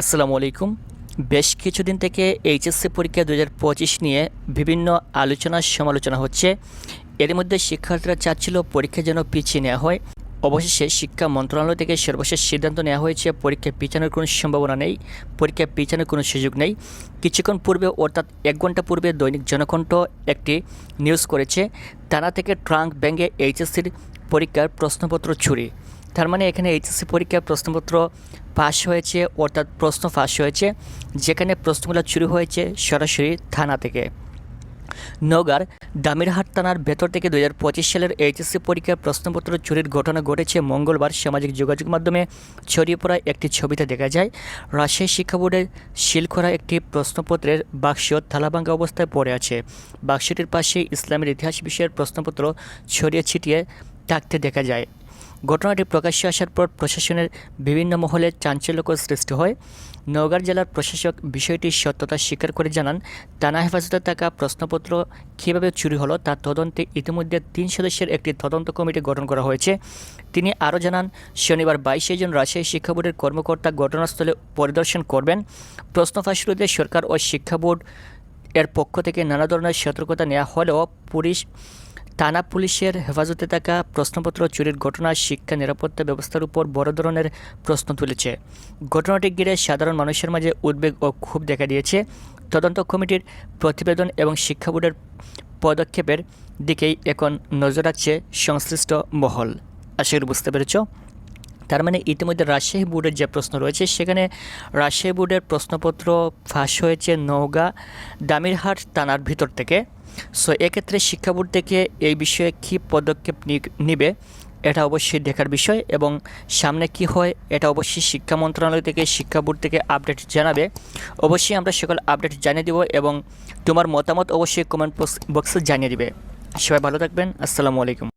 আসসালামু আলাইকুম। বেশ কিছুদিন থেকে এইচএসসি পরীক্ষা দু হাজার পঁচিশ নিয়ে বিভিন্ন আলোচনা সমালোচনা হচ্ছে। এর মধ্যে শিক্ষার্থীরা চাচ্ছিল পরীক্ষা যেন পিছিয়ে নেওয়া হয়। অবশেষে শিক্ষা মন্ত্রণালয় থেকে সর্বশেষ সিদ্ধান্ত নেওয়া হয়েছে, পরীক্ষা পিছানোর কোনো সম্ভাবনা নেই, পরীক্ষা পিছানোর কোনো সুযোগ নেই। কিছুক্ষণ পূর্বে, অর্থাৎ এক ঘণ্টা পূর্বে দৈনিক জনকণ্ঠ একটি নিউজ করেছে, টানা থেকে ট্রাঙ্ক ব্যাঙ্গে এইচএসসির পরীক্ষার প্রশ্নপত্র চুরি। তার মানে এখানে এইচএসসি পরীক্ষার প্রশ্নপত্র পাস হয়েছে, অর্থাৎ প্রশ্ন ফাঁস হয়েছে, যেখানে প্রশ্নগুলো চুরি হয়েছে সরাসরি থানা থেকে। নওগাঁর দামিরহাট থানার ভেতর থেকে দু হাজার পঁচিশ সালের এইচএসসি পরীক্ষার প্রশ্নপত্র চুরির ঘটনা ঘটেছে মঙ্গলবার সামাজিক যোগাযোগ মাধ্যমে। ছড়িয়ে পড়া একটি ছবিতে দেখা যায়, রাজশাহী শিক্ষা বোর্ডের সিল করা একটি প্রশ্নপত্রের বাক্স থালাভাঙ্গা অবস্থায় পড়ে আছে। বাক্সটির পাশে ইসলামের ইতিহাস বিষয়ের প্রশ্নপত্র ছড়িয়ে ছিটিয়ে থাকতে দেখা যায়। ঘটনাটি প্রকাশ্যে আসার পর প্রশাসনের বিভিন্ন মহলে চাঞ্চল্যকর সৃষ্টি হয়। নওগাঁ জেলার প্রশাসক বিষয়টির সত্যতা স্বীকার করে জানান, টানা হেফাজতে থাকা প্রশ্নপত্র কীভাবে চুরি হলো তার তদন্তে ইতিমধ্যে তিন সদস্যের একটি তদন্ত কমিটি গঠন করা হয়েছে। তিনি আরও জানান, শনিবার বাইশে জন রাজশাহী শিক্ষা বোর্ডের কর্মকর্তা ঘটনাস্থলে পরিদর্শন করবেন। প্রশ্ন ফাঁস রোধে সরকার ও শিক্ষা বোর্ড এর পক্ষ থেকে নানা ধরনের সতর্কতা নেওয়া হলেও পুলিশ থানা পুলিশের হেফাজতে থাকা প্রশ্নপত্র চুরির ঘটনা শিক্ষা নিরাপত্তা ব্যবস্থার উপর বড় ধরনের প্রশ্ন তুলেছে। ঘটনাটি ঘিরে সাধারণ মানুষের মাঝে উদ্বেগ ও ক্ষোভ দেখা দিয়েছে। তদন্ত কমিটির প্রতিবেদন এবং শিক্ষা বোর্ডের পদক্ষেপের দিকেই এখন নজর রাখছে সংশ্লিষ্ট মহল। আশা করি বুঝতে পেরেছ? তার মানে ইতিমধ্যে রাজশাহী বোর্ডের যে প্রশ্ন রয়েছে, সেখানে রাজশাহী বোর্ডের প্রশ্নপত্র ফাঁস হয়েছে নওগাঁ, দামিরহাট থানার ভিতর থেকে। সো এক্ষেত্রে শিক্ষা বোর্ড থেকে এই বিষয়ে কী পদক্ষেপ নিবে, এটা অবশ্যই দেখার বিষয় এবং সামনে কি হয়, এটা অবশ্যই শিক্ষা মন্ত্রণালয় থেকে, শিক্ষা বোর্ড থেকে আপডেট জানাবে। অবশ্যই আমরা সকল আপডেট জানিয়ে দেব এবং তোমার মতামত অবশ্যই কমেন্ট বক্সে জানিয়ে দিবে। সবাই ভালো থাকবেন, আসসালামু আলাইকুম।